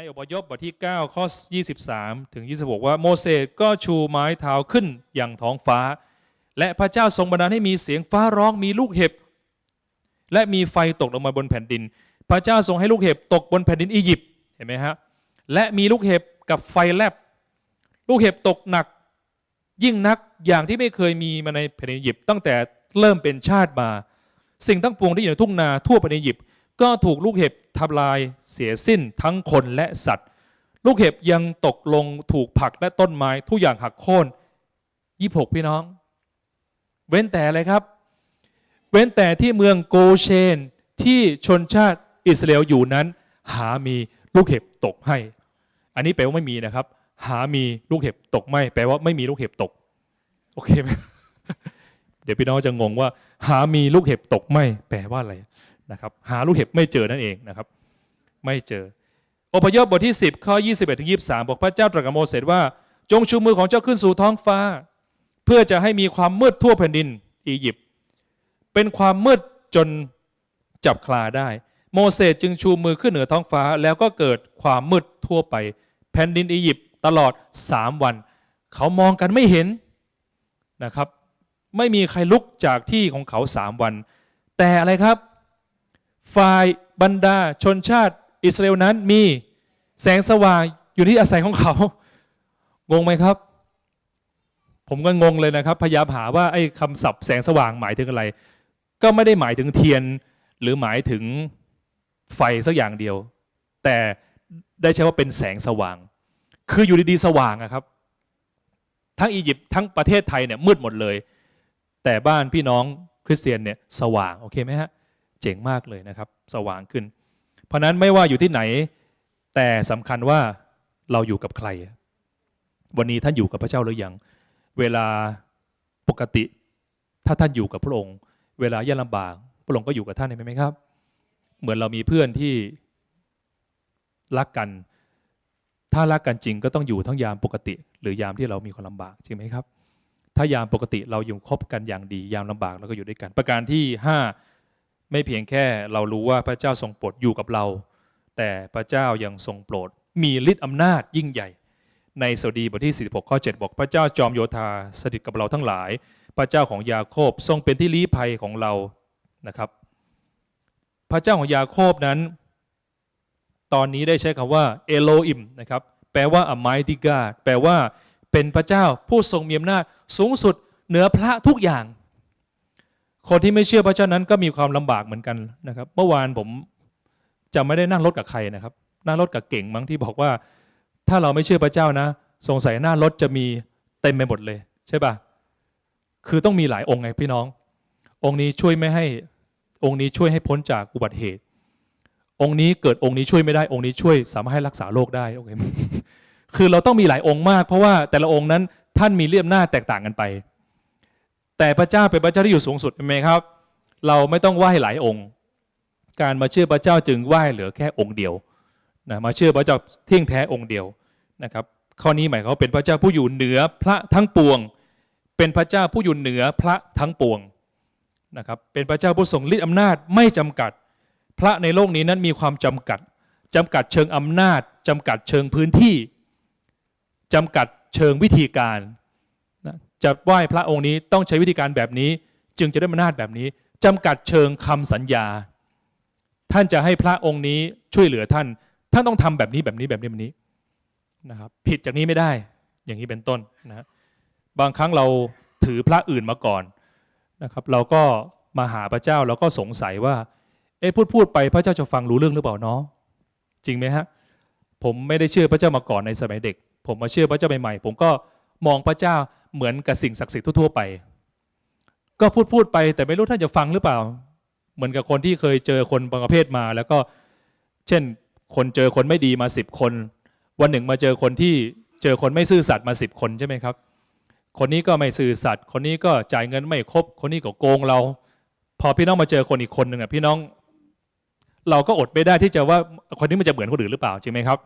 ในอพยพบทที่ 9 ข้อ 23 ถึง 26 ว่าโมเสสก็ชูไม้เท้าขึ้นอย่างท้องฟ้า และพระเจ้าทรงบันดาลให้มีเสียงฟ้าร้องมีลูกเห็บ และมีไฟตกลงมาบนแผ่นดิน พระเจ้าทรงให้ลูกเห็บตกบนแผ่นดินอียิปต์เห็นไหมฮะและมีลูกเห็บกับไฟแลบ ลูกเห็บตกหนัก ยิ่งนักอย่างที่ไม่เคยมีมาในแผ่นดินอียิปต์ตั้งแต่เริ่มเป็นชาติมา สิ่งทั้งปวงที่อยู่ในทุ่งนาทั่วแผ่นดินอียิปต์ก็ถูกลูกเห็บ ทำลายเสียสิ้นทั้งคนและสัตว์ ลูกเห็บยังตกลงถูกผักและต้นไม้ทุกอย่างหักโค่นยี่หกพี่น้อง เว้นแต่อะไรครับ เว้นแต่ที่เมืองโกเชนที่ชนชาติอิสราเอลอยู่นั้น หามีลูกเห็บตกให้ อันนี้แปลว่าไม่มีนะครับ หามีลูกเห็บตกไม่แปลว่าไม่มีลูกเห็บตก โอเคไหมเดี๋ยวพี่น้องจะงงว่า หามีลูกเห็บตกไม่แปลว่าอะไร นะครับหาลูกเห็บไม่เจอนั่นเองนะครับ ไม่เจออพยพบทที่ 10 ข้อ 21ถึง23 บอกพระเจ้าตรัสกับโมเสสว่า จงชูมือของเจ้าขึ้นสู่ท้องฟ้า เพื่อจะให้มีความมืดทั่วแผ่นดินอียิปต์เป็นความมืดจนจับคลาได้ โมเสสจึงชูมือขึ้นเหนือท้องฟ้า แล้วก็เกิดความมืดทั่วไป แผ่นดินอียิปต์ตลอด 3 วัน เขามองกันไม่เห็นนะครับ ไม่มีใครลุกจากที่ของเขาสามวัน แต่อะไรครับ ฝ่ายบรรดาชนชาติอิสราเอลนั้นมีแสงสว่างอยู่ที่อาศัยของเขา งงไหมครับ ผมก็งงเลยนะครับ พยายามหาว่าไอ้คำศัพท์แสงสว่างหมายถึงอะไร ก็ไม่ได้หมายถึงเทียน หรือหมายถึงไฟสักอย่างเดียว แต่ได้ใช้ว่าเป็นแสงสว่าง คืออยู่ดีๆ สว่างอะครับ ทั้งอียิปต์ทั้งประเทศไทยเนี่ยมืดหมดเลย แต่บ้านพี่น้องคริสเตียนเนี่ยสว่างโอเคไหมฮะ เจ๋งมากเลยนะครับ สว่างขึ้น เพราะนั้นไม่ว่าอยู่ที่ไหน แต่สำคัญว่าเราอยู่กับใคร วันนี้ท่านอยู่กับพระเจ้าหรือยัง เวลาปกติถ้าท่านอยู่กับพระองค์ เวลายากลำบาก พระองค์ก็อยู่กับท่านเห็นไหมครับ เหมือนเรามีเพื่อนที่รักกัน ถ้ารักกันจริงก็ต้องอยู่ทั้งยามปกติ หรือยามที่เรามีความลำบากจริงไหมครับ ถ้ายามปกติเราอยู่คบกันอย่างดี ยามลำบากเราก็อยู่ด้วยกัน ประการที่ 5 ไม่เพียงแค่เรารู้ว่าพระเจ้าทรงโปรดอยู่กับเรา แต่พระเจ้ายังทรงโปรด มีฤทธิ์อำนาจยิ่งใหญ่ ในสดีบทที่ 46 ข้อ 7 บอกพระเจ้าจอมโยธาสถิตกับเราทั้งหลาย พระเจ้าของยาโคบทรงเป็นที่ลี้ภัยของเรานะครับ พระเจ้าของยาโคบนั้น ตอนนี้ได้ใช้คำว่าเอโลอิมนะครับแปลว่า a mighty God แปลว่าเป็นพระเจ้าผู้ทรงมีอำนาจสูงสุดเหนือพระทุกอย่าง คนที่ไม่เชื่อพระเจ้านั้นก็มีความลำบากเหมือนกันนะครับ เมื่อวานผมจะไม่ได้นั่งรถกับใครนะครับ นั่งรถกับเก่งมั้งที่บอกว่า ถ้าเราไม่เชื่อพระเจ้านะ สงสัยหน้ารถจะมีเต็มไปหมดเลย ใช่ปะคือต้องมีหลายองค์ไงพี่น้อง องค์นี้ช่วยไม่ให้องค์นี้ช่วยให้พ้นจากอุบัติเหตุ องค์นี้เกิดองค์นี้ช่วยไม่ได้องค์นี้ช่วยสามารถให้รักษาโรคได้โอเคไหมคือเราต้องมีหลายองค์มาก เพราะว่าแต่ละองค์นั้นท่านมีเลี่ยมหน้าแตกต่างกันไป แต่พระเจ้าเป็นพระเจ้าที่อยู่สูงสุดเห็นไหมครับ เราไม่ต้องไหว้หลายองค์ การมาเชื่อพระเจ้าจึงไหว้เหลือแค่องค์เดียวนะมาเชื่อพระเจ้าเที่ยงแท้องค์เดียวนะครับข้อนี้หมายควาเป็นพระเจ้าผู้อยู่เหนือพระทั้งปวง เป็นพระเจ้าผู้อยู่เหนือพระทั้งปวงนะครับเป็นพระเจ้าผู้ทรงฤทธิ์อำนาจไม่จำกัด พระในโลกนี้นั้นมีความจำกัดจำกัดเชิงอำนาจจำกัดเชิงพื้นที่จำกัดเชิงวิธีการ จะไหว้พระองค์นี้ต้องใช้วิธีการแบบนี้ จึงจะได้อำนาจแบบนี้จำกัดเชิงคำสัญญา ท่านจะให้พระองค์นี้ช่วยเหลือท่าน ท่านต้องทำแบบนี้แบบนี้แบบนี้แบบนี้นะครับผิดจากนี้ไม่ได้อย่างนี้เป็นต้นนะบางครั้งเราถือพระอื่นมาก่อนนะครับ เราก็มาหาพระเจ้าเราก็สงสัยว่า เอ๊ะพูดพูดไปพระเจ้าจะฟังรู้เรื่องหรือเปล่าเนาะจริงไหมฮะผมไม่ได้เชื่อพระเจ้ามาก่อนในสมัยเด็ก ผมมาเชื่อพระเจ้าใหม่ๆผมก็มองพระเจ้า เหมือนกับสิ่งศักดิ์สิทธิ์ทั่วไป ก็พูดพูดไปแต่ไม่รู้ท่านจะฟังหรือเปล่า เหมือนกับคนที่เคยเจอคนบางประเภทมา แล้วก็เช่นคนเจอคนไม่ดีมาสิบคน วันหนึ่งมาเจอคนที่เจอคนไม่ซื่อสัตย์มาสิบคนใช่ไหมครับ คนนี้ก็ไม่ซื่อสัตย์คนนี้ก็จ่ายเงินไม่ครบ คนนี้ก็โกงเรา พอพี่น้องมาเจอคนอีกคนหนึ่งอะพี่น้อง เราก็อดไม่ได้ที่จะว่าคนนี้มันจะเหมือนคนอื่นหรือเปล่าจริงไหมครับ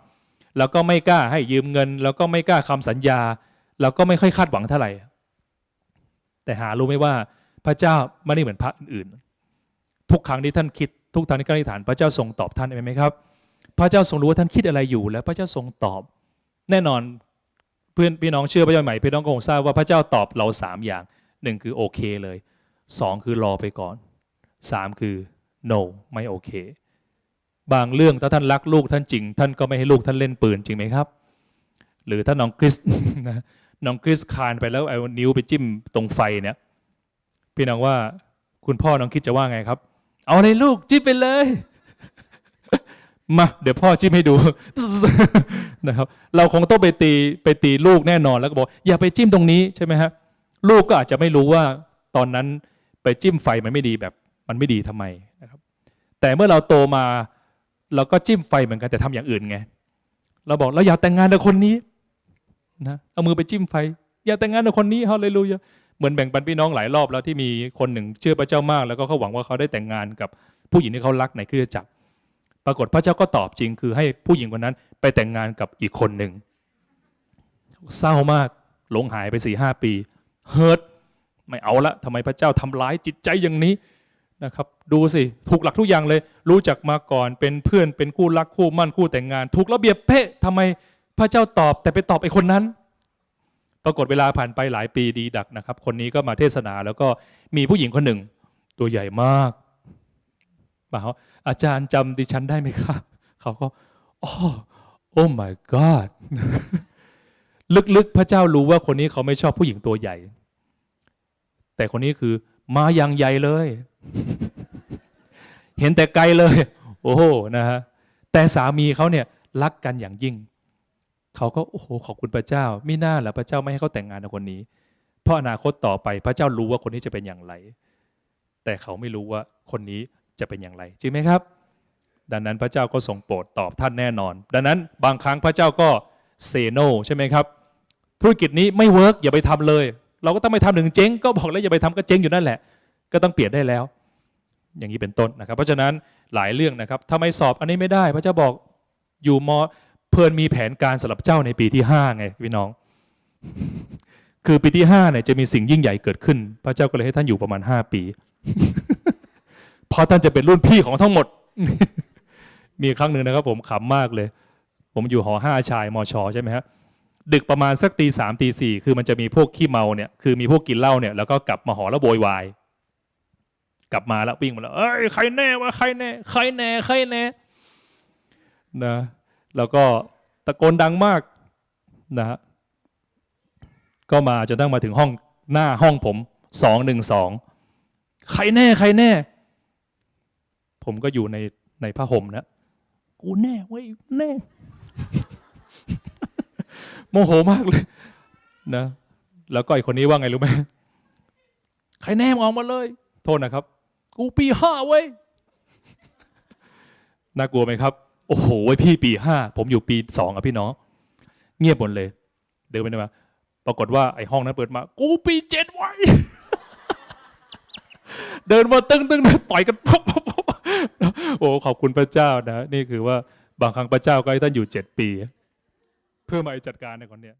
แล้วก็ไม่กล้าให้ยืมเงิน แล้วก็ไม่กล้าคำสัญญา แล้วก็ไม่ค่อยคาดหวังเท่าไหร่ แต่หารู้ไหมว่าพระเจ้าไม่ได้เหมือนพระอื่นๆ ทุกครั้งที่ท่านคิดทุกครั้งที่ท่านอธิษฐานพระเจ้าทรงตอบท่านเห็นไหมครับ พระเจ้าทรงรู้ว่าท่านคิดอะไรอยู่และพระเจ้าทรงตอบ แน่นอนเพื่อนพี่น้องเชื่อพระเจ้าใหม่พี่น้องก็คงทราบว่าพระเจ้าตอบเราสามอย่างหนึ่งคือโอเคเลยสองคือรอไปก่อนสามคือ no ไม่โอเค บางเรื่องถ้าท่านรักลูกท่านจริง ท่านก็ไม่ให้ลูกท่านเล่นปืนจริงไหมครับ หรือถ้าน้องคริสนะ น้องคริสคานไปแล้วเอานิ้วไปจิ้มตรงไฟเนี่ย พี่น้องว่าคุณพ่อน้องคิดจะว่าไงครับ เอาเลยลูกจิ้มไปเลย มาเดี๋ยวพ่อจิ้มให้ดูนะครับ เราคงต้องไปตีไปตีลูกแน่นอนแล้วก็บอก อย่าไปจิ้มตรงนี้ใช่ไหมฮะลูกก็อาจจะไม่รู้ว่าตอนนั้นไปจิ้มไฟมันไม่ดีแบบ มันไม่ดีทำไมนะครับ แต่เมื่อเราโตมาเราก็จิ้มไฟเหมือนกันแต่ทำอย่างอื่นไง เราบอกเราอยากแต่งงานกับคนนี้ นะเอามือไปจิ้มไฟ อยากแต่งงานกับคนนี้ฮาเลลูยาเหมือนแบ่งปันพี่น้องหลายรอบแล้วที่มีคนหนึ่งเชื่อพระเจ้ามาก แล้วก็เขาหวังว่าเขาได้แต่งงานกับผู้หญิงที่เขารักในคริสตจักร ปรากฏพระเจ้าก็ตอบจริง คือให้ผู้หญิงคนนั้นไปแต่งงานกับอีกคนหนึ่งเศร้ามากหลงหายไปสี่ห้าปีเฮิร์ตไม่เอาละทำไมพระเจ้าทำร้ายจิตใจอย่างนี้นะครับ ดูสิถูกหลักทุกอย่างเลย รู้จักมาก่อนเป็นเพื่อนเป็นคู่รักคู่มั่นคู่แต่งงาน ถูกระเบียบเป๊ะทำไม ระเจ้าตอบแต่ไปตอบไอ้คนนั้น ปรากฏเวลาผ่านไปหลายปีดีดักนะครับ คนนี้ก็มาเทศนาแล้วก็มีผู้หญิงคนหนึ่ง ตัวใหญ่มากบอกว่าอาจารย์จำดิฉันได้ไหมครับเขาก็โอ้โอ้ my god ลึกๆ พระเจ้ารู้ว่าคนนี้เขาไม่ชอบผู้หญิงตัวใหญ่ แต่คนนี้คือมาอย่างใหญ่เลย เห็นแต่ไกลเลย โอ้โหนะฮะแต่สามีเขาเนี่ยรักกันอย่างยิ่ง เขาก็โอ้โหขอบคุณพระเจ้าไม่น่าหละพระเจ้าไม่ให้เขาแต่งงานกับคนนี้ เพราะอนาคตต่อไปพระเจ้ารู้ว่าคนนี้จะเป็นอย่างไร แต่เขาไม่รู้ว่าคนนี้จะเป็นอย่างไรจริงไหมครับ ดังนั้นพระเจ้าก็ทรงโปรดตอบท่านแน่นอน ดังนั้นบางครั้งพระเจ้าก็เซโนใช่ไหมครับ ธุรกิจนี้ไม่เวิร์กอย่าไปทำเลย เราก็ต้องไม่ทำถึงเจ๊งก็บอกแล้วอย่าไปทำก็เจ๊งอยู่นั่นแหละ ก็ต้องเปลี่ยนได้แล้ว อย่างนี้เป็นต้นนะครับ เพราะฉะนั้นหลายเรื่องนะครับถ้าไม่สอบอันนี้ไม่ได้ พระเจ้าบอกอยู่ม เพลินมีแผนการสำหรับเจ้าในปีที่ห้าไงพี่น้อง คือปีที่ห้าเนี่ยจะมีสิ่งยิ่งใหญ่เกิดขึ้น พระเจ้าก็เลยให้ท่านอยู่ประมาณห้าปี เพราะท่านจะเป็นรุ่นพี่ของทั้งหมด มีครั้งหนึ่งนะครับ ผมขำมากเลย ผมอยู่หอห้าชายมอชอใช่ไหมฮะดึกประมาณสักตีสามตีสี่คือมันจะมีพวกขี้เมาเนี่ยคือมีพวกกินเหล้าเนี่ยแล้วก็กลับมาหอแล้วโวยวายกลับมาแล้ววิ่งมาแล้วเอ้ยใครแน่วะใครแน่ ใครแน่ ใครแน่นะ แล้วก็ตะโกนดังมากนะฮะก็มาจนตั้งมาถึงห้องหน้าห้องผมสองหนึ่งสองใครแน่ใครแน่ ผมก็อยู่ในในผ้าห่มนะกูแน่เว้ยแน่โมโหมากเลยนะแล้วก็ไอคนนี้ว่าไงรู้ไหมใครแน่มออกมาเลย โทษนะครับ กูปีห้าเว้ยน่ากลัวไหมครับ โอ้โหพี่ปีห้าผมอยู่ปีสองอะพี่น้อง เงียบหมดเลย เดินไปเดินมาปรากฏว่าไอห้องนั้นเปิดมา กูปีเจ็ดไว้ยเดินมาตึ้งตึ้งต่อยกันป๊บป๊บป๊บโอ้ขอบคุณพระเจ้านะ นี่คือว่าบางครั้งพระเจ้าก็ให้ท่านอยู่เจ็ดปี เพื่อมาจัดการในคนเนี้ย